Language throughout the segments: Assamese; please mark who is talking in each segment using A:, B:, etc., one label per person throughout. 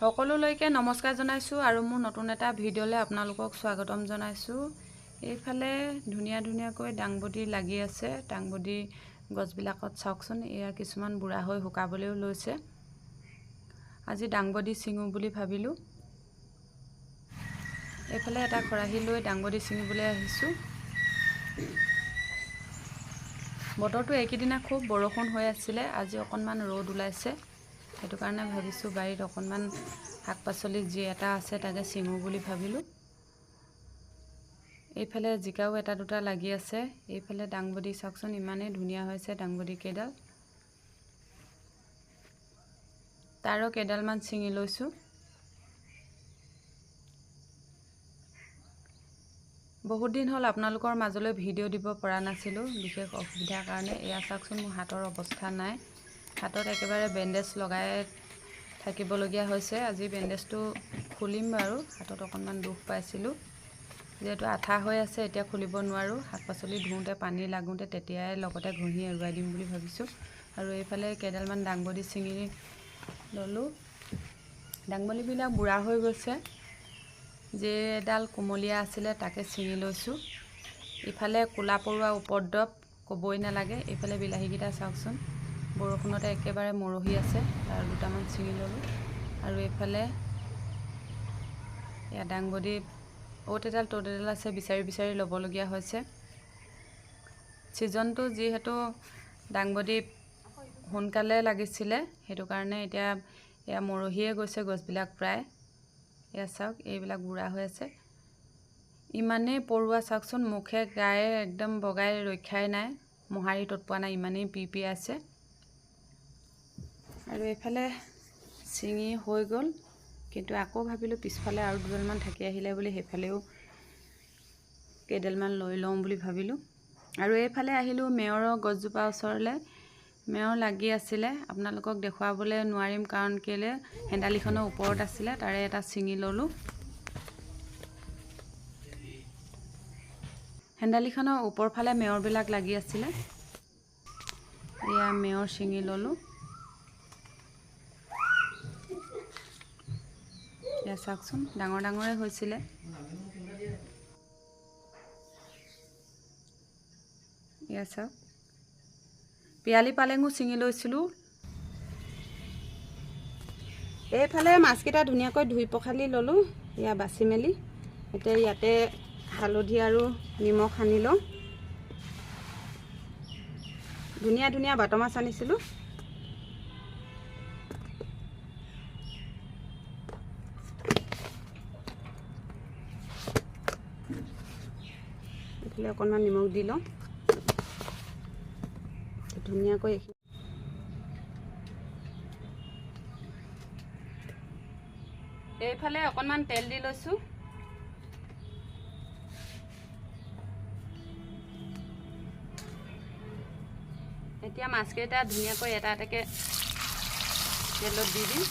A: সকলোলৈকে নমস্কাৰ জনাইছোঁ আৰু মোৰ নতুন এটা ভিডিঅ'লৈ আপোনালোকক স্বাগতম জনাইছোঁ। এইফালে ধুনীয়া ধুনীয়াকৈ দাংবডি লাগি আছে। দাংবডি গছবিলাকত চাওকচোন এয়া কিছুমান বুঢ়া হৈ শুকাবলৈও লৈছে। আজি দাংবডি ছিঙো বুলি ভাবিলোঁ। এইফালে এটা খৰাহী লৈ দাংবডি ছিঙিবলৈ আহিছোঁ। বতৰটো এইকেইদিনা খুব বৰষুণ হৈ আছিলে আজি অকণমান ৰ'দ ওলাইছে। সেইটো কাৰণে ভাবিছোঁ বাৰীত অকণমান শাক পাচলি যি এটা আছে তাকে ছিঙো বুলি ভাবিলোঁ। এইফালে জিকাও এটা দুটা লাগি আছে। এইফালে দাংবডি চাওকচোন ইমানেই ধুনীয়া হৈছে দাংবডি কেইডাল। তাৰো কেইডালমান ছিঙি লৈছোঁ। বহুত দিন হ'ল আপোনালোকৰ মাজলৈ ভিডিঅ' দিব পৰা নাছিলোঁ বিশেষ অসুবিধাৰ কাৰণে। এয়া চাওকচোন মোৰ হাতৰ অৱস্থা নাই। হাতত একেবাৰে বেণ্ডেজ লগাই থাকিবলগীয়া হৈছে। আজি বেণ্ডেজটো খুলিম বাৰু হাতত অকণমান দুখ পাইছিলোঁ। যিহেতু আঠা হৈ আছে এতিয়া খুলিব নোৱাৰোঁ। শাক পাচলি ধুওঁতে পানী লাগোঁতে তেতিয়াই লগতে ঘঁহি এৰুৱাই দিম বুলি ভাবিছোঁ। আৰু এইফালে কেইডালমান দাংবডি ছিঙি ল'লোঁ। দাংবডিবিলাক বুঢ়া হৈ গৈছে। যিডাল কুমলীয়া আছিলে তাকে ছিঙি লৈছোঁ। ইফালে ক'লা পৰুৱা উপদ্ৰৱ ক'বই নালাগে। এইফালে বিলাহীকেইটা চাওকচোন। বৰষুণতে একেবাৰে মৰহি আছে তাৰ দুটামান ছিঙি ল'লোঁ। আৰু এইফালে এয়া অ'ত এডাল ত'ত এডাল আছে বিচাৰি বিচাৰি ল'বলগীয়া হৈছে। ছিজনটো যিহেতু দাংবডি সোনকালে লাগিছিলে সেইটো কাৰণে এতিয়া এয়া মৰহিয়ে গৈছে গছবিলাক প্ৰায়। এয়া চাওক এইবিলাক বুঢ়া হৈ আছে। ইমানেই পৰুৱা চাওকচোন মুখে গায়ে একদম বগাই ৰক্ষাই নাই। মোহাৰি তত পোৱা নাই ইমানেই পি পি আছে। আৰু এইফালে ছিঙি হৈ গ'ল। কিন্তু আকৌ ভাবিলোঁ পিছফালে আৰু দুডালমান থাকি আহিলে বুলি সেইফালেও কেইডালমান লৈ লওঁ বুলি ভাবিলোঁ। আৰু এইফালে আহিলোঁ মেয়ৰৰ গছজোপা ওচৰলৈ। মেয়ৰ লাগি আছিলে। আপোনালোকক দেখুৱাবলৈ নোৱাৰিম কাৰণ কেলৈ? হেন্দালিখনৰ ওপৰত আছিলে তাৰে এটা ছিঙি ল'লোঁ। হেন্দালিখনৰ ওপৰফালে মেয়ৰবিলাক লাগি আছিলে। এয়া মেয়ৰ ছিঙি ল'লোঁ। চাওকচোন ডাঙৰ ডাঙৰে হৈছিলে। এয়া চাওক। পিয়ালি পালেঙো ছিঙি লৈছিলোঁ।
B: এইফালে মাছকেইটা ধুনীয়াকৈ ধুই পখালি ল'লোঁ এয়া বাচি মেলি। এতিয়া ইয়াতে হালধি আৰু নিমখ সানি লওঁ। ধুনীয়া ধুনীয়া বাট মাছ আনিছিলোঁ। এইফালে অকণমান নিমখ দি লওঁ। ধুনীয়াকৈ এইখিনি
A: এইফালে অকণমান তেল দি লৈছোঁ। এতিয়া মাছকেইটা ধুনীয়াকৈ এটা এটাকৈ তেলত দি দিম।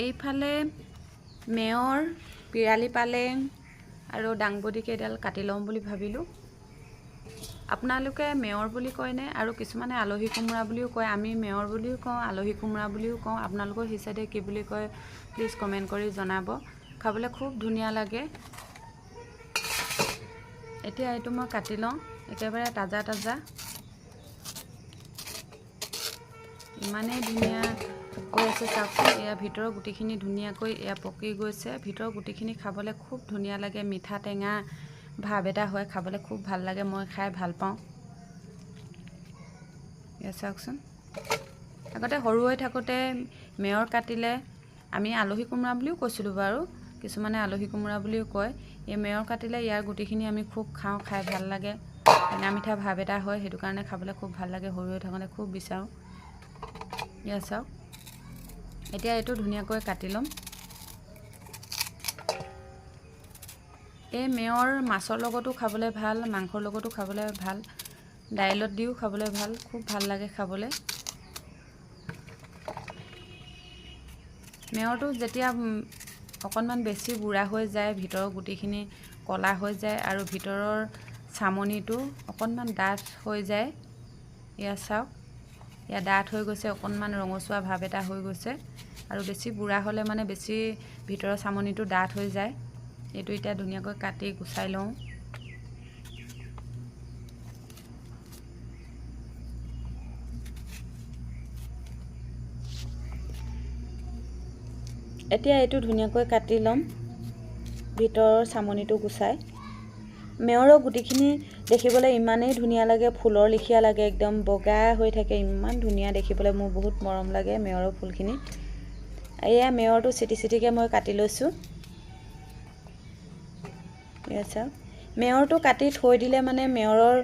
A: এইফালে মেয়ৰ পিৰালি পালেং আৰু দাংবডি কেইডাল কাটি ল'ম বুলি ভাবিলোঁ। আপোনালোকে মেয়ৰ বুলি কয়নে আৰু কিছুমানে আলহী কোমোৰা বুলিও কয় আমি মেয়ৰ বুলিও কওঁ আলহী কোমোৰা বুলিও কওঁ। আপোনালোকৰ চাইডে কি বুলি কয় প্লিজ কমেণ্ট কৰি জনাব। খাবলৈ খুব ধুনীয়া লাগে। এতিয়া এইটো মই কাটি লওঁ একেবাৰে তাজা তাজা ইমানেই ধুনীয়া কৈ আছে চাওকচোন। এয়া ভিতৰৰ গুটিখিনি ধুনীয়াকৈ এয়া পকি গৈছে। ভিতৰৰ গুটিখিনি খাবলৈ খুব ধুনীয়া লাগে। মিঠা টেঙা ভাৱ এটা হয়। খাবলৈ খুব ভাল লাগে। মই খাই ভাল পাওঁ। এয়া চাওকচোন। আগতে সৰু হৈ থাকোঁতে মেয়ৰ কাটিলে। আমি আলহী কোমোৰা বুলিও কৈছিলোঁ বাৰু। কিছুমানে আলহী কোমোৰা বুলিও কয়। এই মেয়ৰ কাটিলে ইয়াৰ গুটিখিনি আমি খুব খাওঁ খাই ভাল লাগে। টেঙা মিঠা ভাৱ এটা হয়। সেইটো কাৰণে খাবলৈ খুব ভাল লাগে। সৰু হৈ থাকোঁতে খুব বিচাৰোঁ। এয়া চাওক। এতিয়া এইটো ধুনীয়াকৈ কাটি ল'ম। এই মেয়ৰ মাছৰ লগতো খাবলৈ ভাল মাংসৰ লগতো খাবলৈ ভাল দাইলত দিও খাবলৈ ভাল খুব ভাল লাগে খাবলৈ। মেয়ৰটো যেতিয়া অকণমান বেছি বুঢ়া হৈ যায় ভিতৰৰ গুটিখিনি ক'লা হৈ যায় আৰু ভিতৰৰ চামনিটো অকণমান ডাঠ হৈ যায় এয়া চাওক। এয়া ডাঠ হৈ গৈছে অকণমান ৰঙচুৱা ভাৱ এটা হৈ গৈছে। আৰু বেছি বুঢ়া হ'লে মানে বেছি ভিতৰৰ চামনিটো ডাঠ হৈ যায়। এইটো এতিয়া ধুনীয়াকৈ কাটি গুচাই লওঁ। এতিয়া এইটো ধুনীয়াকৈ কাটি ল'ম। ভিতৰৰ চামনিটো গুচাই। মেয়ৰৰ গুটিখিনি দেখিবলৈ ইমানেই ধুনীয়া লাগে ফুলৰ লেখীয়া লাগে একদম বগা হৈ থাকে ইমান ধুনীয়া দেখিবলৈ মোৰ বহুত মৰম লাগে মেয়ৰৰ ফুলখিনি। এয়া মেয়ৰটো চিটি চিটিকৈ মই কাটি লৈছোঁ। এয়া চাওক মেয়ৰটো কাটি থৈ দিলে মানে মেয়ৰৰ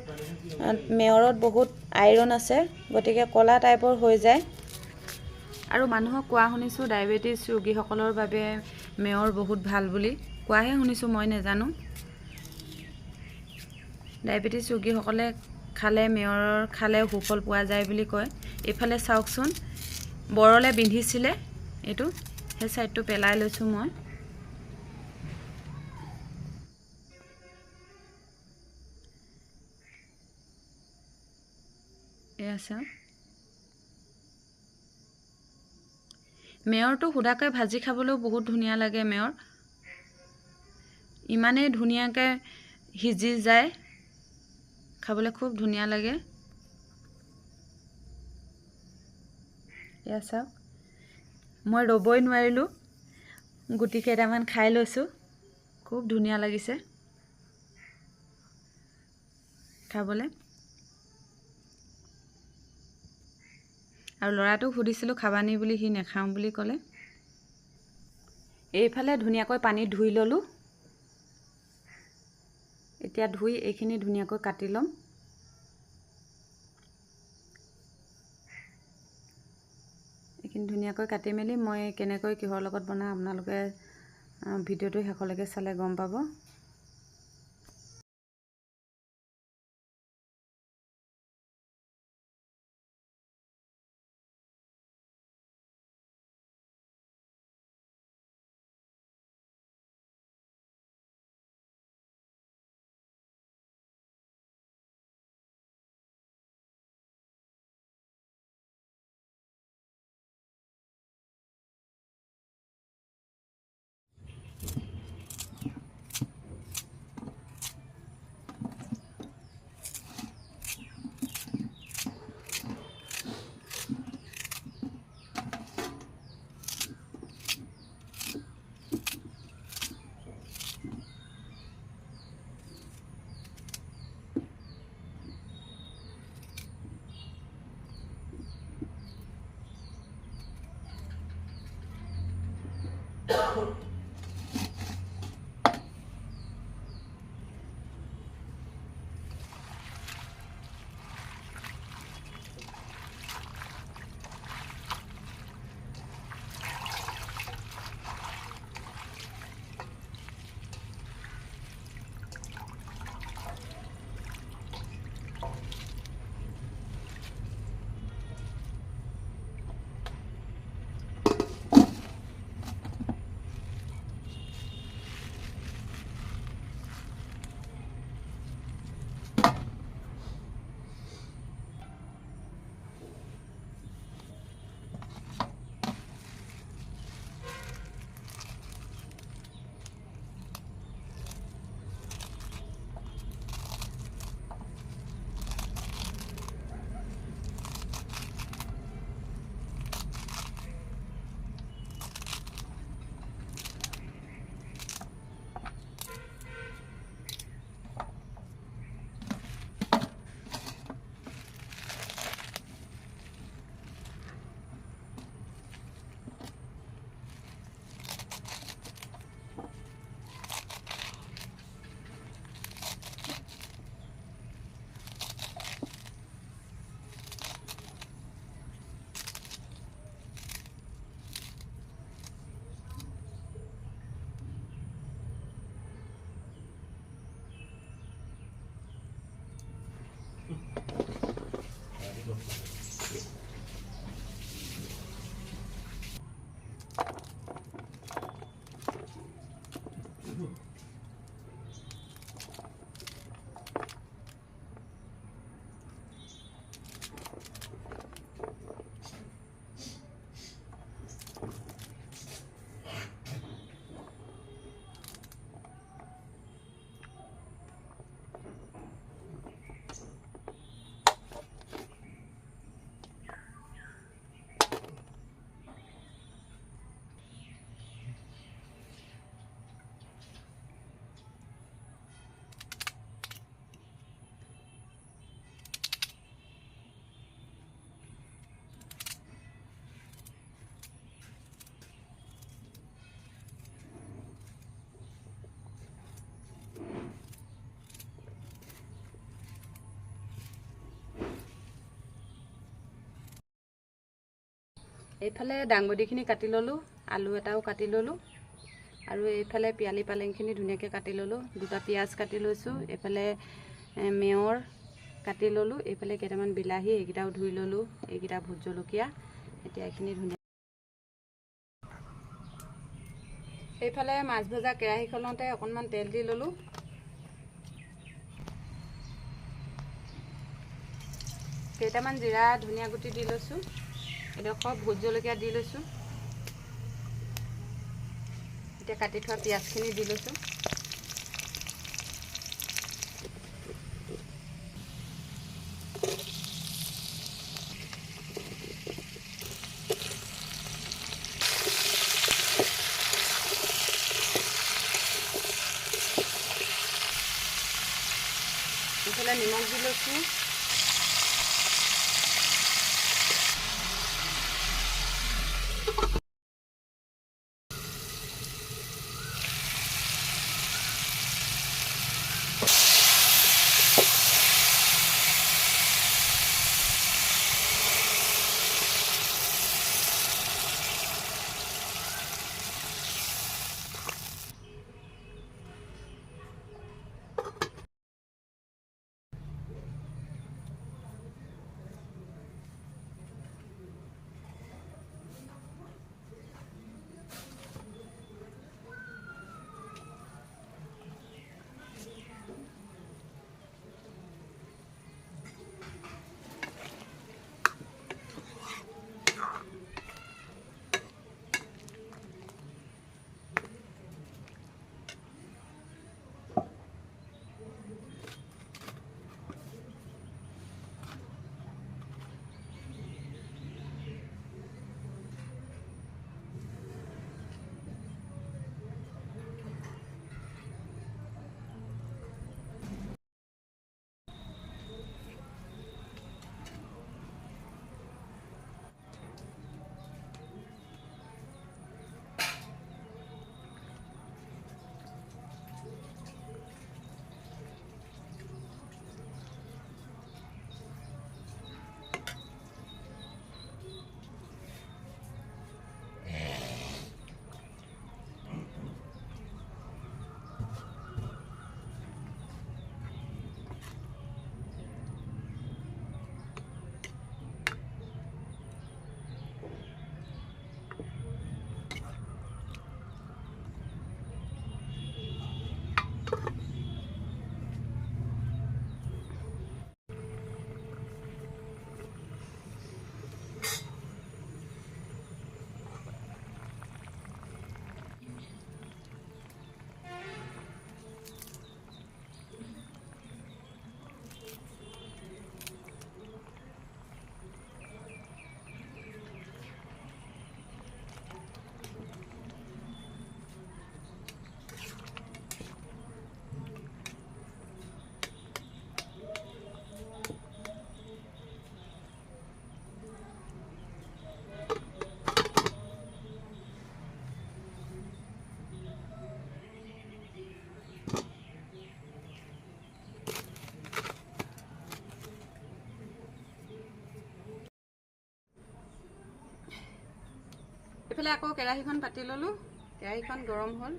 A: মেয়ৰত বহুত আইৰণ আছে গতিকে ক'লা টাইপৰ হৈ যায়। আৰু মানুহক কোৱা শুনিছোঁ ডায়েবেটিছ ৰোগীসকলৰ বাবে মেয়ৰ বহুত ভাল বুলি। কোৱাহে শুনিছোঁ মই নেজানো। ডায়েবেটিছ ৰোগীসকলে খালে মেয়ৰৰ খালে সুফল পোৱা যায় বুলি কয়। এইফালে চাওকচোন বৰলে বিন্ধিছিলে এইটো সেই ছাইডটো পেলাই লৈছোঁ মই। এয়া চাওক। মেয়ৰটো সুদাকৈ ভাজি খাবলৈও বহুত ধুনীয়া লাগে মেয়ৰ। ইমানেই ধুনীয়াকৈ সিজি যায়। খাবলৈ খুব ধুনীয়া লাগে। এয়া চাওক। মই ৰ'বই নোৱাৰিলোঁ। গুটি কেইটামান খাই লৈছোঁ। খুব ধুনীয়া লাগিছে। খাবলৈ। আৰু ল'ৰাটোক সুধিছিলোঁ খাবানি বুলি, সি নাখাওঁ বুলি ক'লে? এইফালে ধুনীয়াকৈ পানীত ধুই ল'লোঁ। এতিয়া ধুই এইখিনি ধুনীয়াকৈ কাটি ল'ম। এইখিনি ধুনীয়াকৈ কাটি মেলি মই কেনেকৈ কিহৰ লগত বনাওঁ আপোনালোকে ভিডিঅ'টো শেষলৈকে চালে গম পাব।
B: এইফালে দাংবডিখিনি কাটি ল'লোঁ আলু এটাও কাটি ল'লোঁ আৰু এইফালে পিয়ালি পালেংখিনি ধুনীয়াকৈ কাটি ল'লোঁ দুটা পিঁয়াজ কাটি লৈছোঁ এইফালে মেয়ৰ কাটি ল'লোঁ এইফালে কেইটামান বিলাহী এইকেইটাও ধুই ল'লোঁ এইকেইটা ভোট জলকীয়া এতিয়া এইখিনি ধুনীয়া এইফালে মাছ ভজা কেৰাহীখনতে অকণমান তেল দি ল'লোঁ। কেইটামান জিৰা ধনিয়া গুটি দি লৈছোঁ। এডোখৰ ভোট জলকীয়া দি লৈছোঁ। এতিয়া কাটি থোৱা পিঁয়াজখিনি দি লৈছোঁ। এইফালে নিমখ দি লৈছোঁ। এইফালে আকৌ কেৰাহীখন পাতি ল'লোঁ। কেৰাহীখন গৰম হ'ল।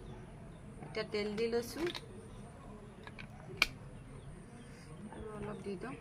B: এতিয়া তেল দি লৈছোঁ। আৰু অলপ দি দিওঁ।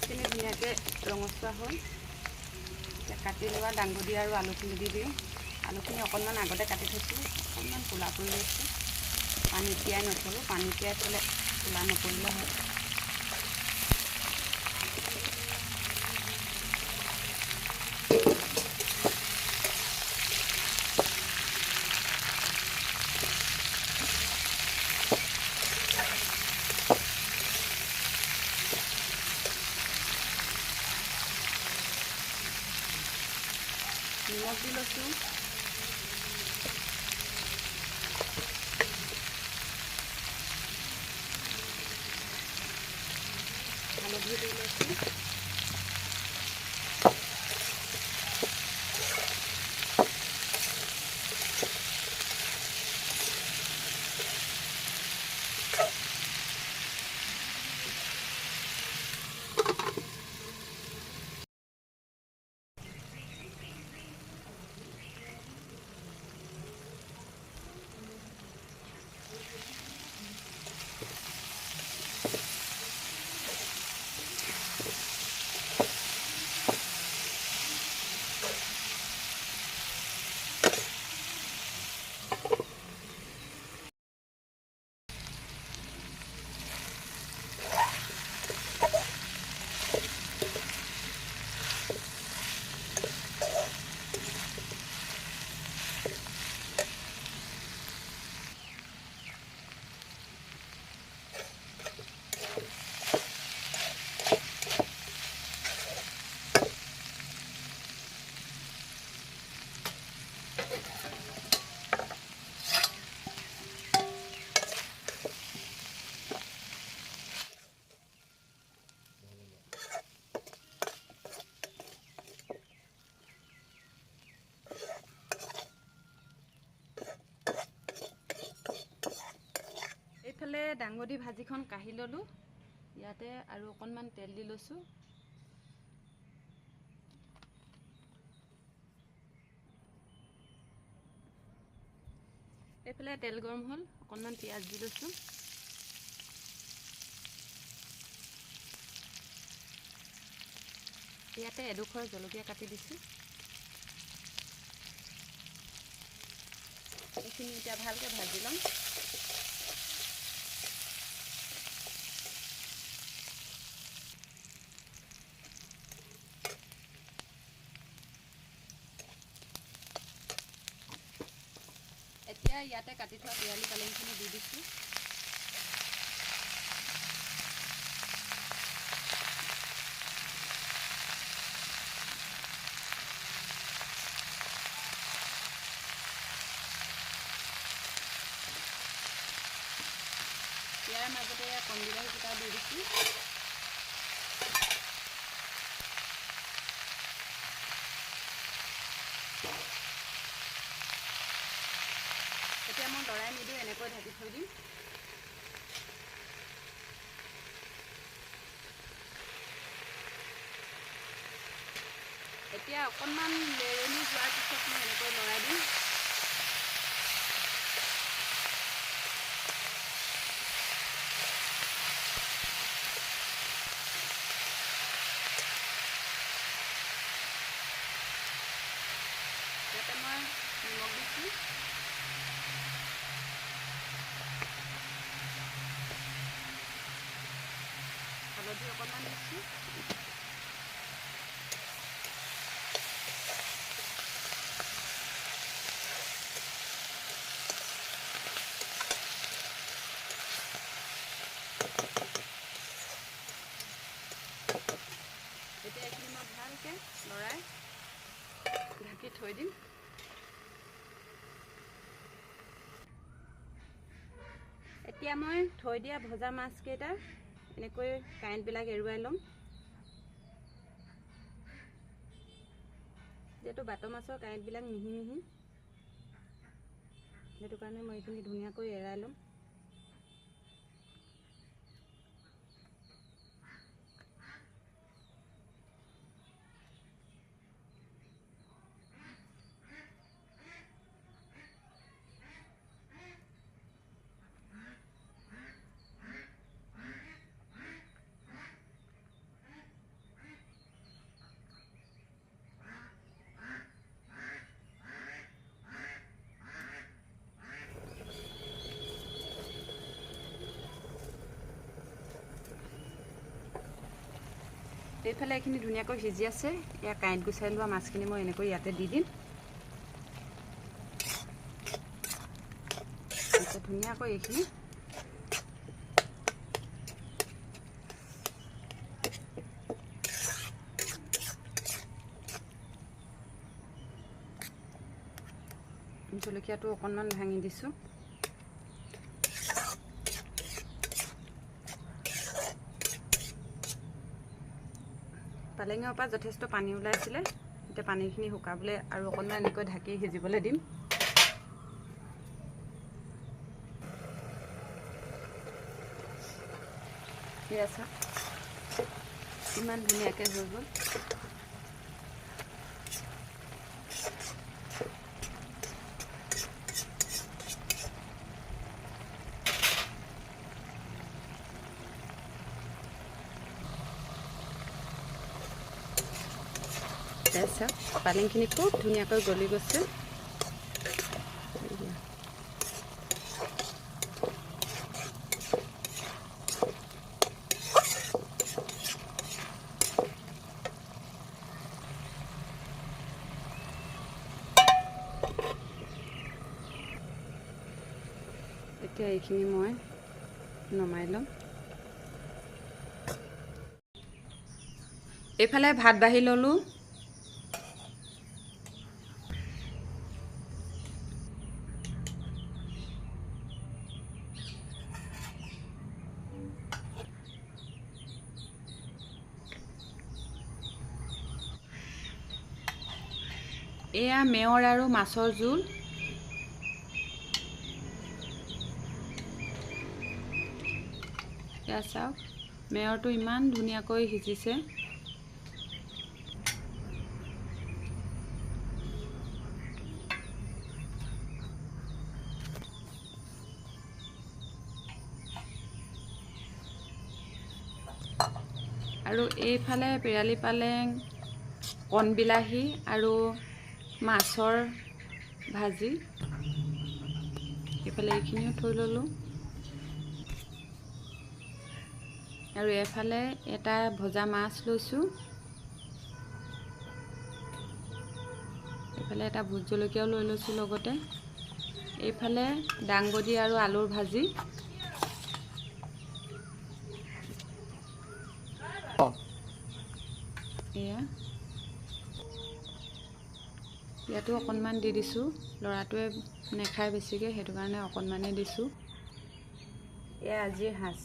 B: পিঁয়াজখিনি ধুনীয়াকৈ ৰঙচুৱা হ'ল। এতিয়া কাটি লোৱা দাংবডি আৰু আলুখিনি দি দিওঁ। আলুখিনি অকণমান আগতে কাটি থৈছোঁ অকণমান ক'লা কৰি লৈছোঁ। পানী তিয়াই নথলোঁ পানী তিয়াই থ'লে ক'লা নপৰিলে হয় নিমখ দি লৈছোঁ দাংবডি ভাজিখন কাঢ়ি ল'লোঁ। ইয়াতে আৰু অকণমান তেল দি লৈছোঁ। এইফালে তেল গৰম হ'ল অকণমান পিঁয়াজ দি লৈছোঁ। ইয়াতে এডোখৰ জলকীয়া কাটি দিছোঁ। এইখিনি এতিয়া ভালকৈ ভাজি ল'ম। এতিয়া ইয়াতে কাটি থোৱা পিয়ালি পালেংখিনি দি দিছোঁ। এনেকৈ ঢাকি থৈ দিম এতিয়া অকণমান লেৰেলি যোৱাৰ পিছত মই এনেকৈ লৰাই দিম ইয়াতে মই নিমখ দিছোঁ হালধি অকণমান দিছোঁ এতিয়া এইখিনি মই ভালকৈ লৰাই ঢাকি দিম এতিয়া মই থৈ দিয়া ভজা মাছকেইটা এনেকৈ কাৰেণ্টবিলাক এৰুৱাই ল'ম। যিহেতু বাট মাছৰ কাৰেণ্টবিলাক মিহি মিহি সেইটো কাৰণে মই এইখিনি ধুনীয়াকৈ এৰাই ল'ম। এইফালে এইখিনি ধুনীয়াকৈ সিজি আছে। এয়া কাঁইট গুচাই লোৱা মাছখিনি মই এনেকৈ ইয়াতে দি দিম। ধুনীয়াকৈ এইখিনি। জলকীয়াটো অকণমান ভাঙি দিছোঁ। পালেঙৰ পৰা যথেষ্ট পানী ওলাইছিলে। এতিয়া পানীখিনি শুকাবলৈ আৰু অকণমান এনেকৈ ঢাকি সিজিবলৈ দিম। ইমান ধুনীয়াকৈ হৈ গ'ল। তাৰপিছত পালেংখিনি খুব ধুনীয়াকৈ গলি গৈছে। এতিয়া এইখিনি মই নমাই ল'ম। এইফালে ভাত বাঢ়ি ল'লোঁ। এয়া মেয়ৰ আৰু মাছৰ জোল।
A: এয়া চাওক মেয়ৰটো ইমান ধুনীয়াকৈ সিজিছে। আৰু এইফালে পিৰালি পালেং কণবিলাহী আৰু মাছৰ ভাজি। এইফালে এইখিনিও থৈ ল'লোঁ। আৰু এফালে এটা ভজা মাছ লৈছোঁ। এইফালে এটা ভোট জলকীয়াও লৈ লৈছোঁ লগতে। এইফালে দাংবডি আৰু আলুৰ ভাজি। এয়া। ইয়াতো অকণমান দি দিছোঁ। ল'ৰাটোৱে নেখায় বেছিকৈ সেইটো কাৰণে অকণমানেই দিছোঁ। এয়া আজিৰ সাজ।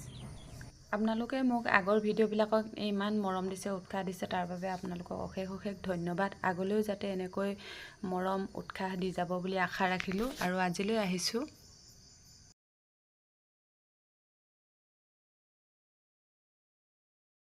A: আপোনালোকে মোক আগৰ ভিডিঅ'বিলাকক ইমান মৰম দিছে উৎসাহ দিছে তাৰ বাবে আপোনালোকক অশেষ অশেষ ধন্যবাদ। আগলৈও যাতে এনেকৈ মৰম উৎসাহ দি যাব বুলি আশা ৰাখিলোঁ আৰু আজিলৈ আহিছোঁ।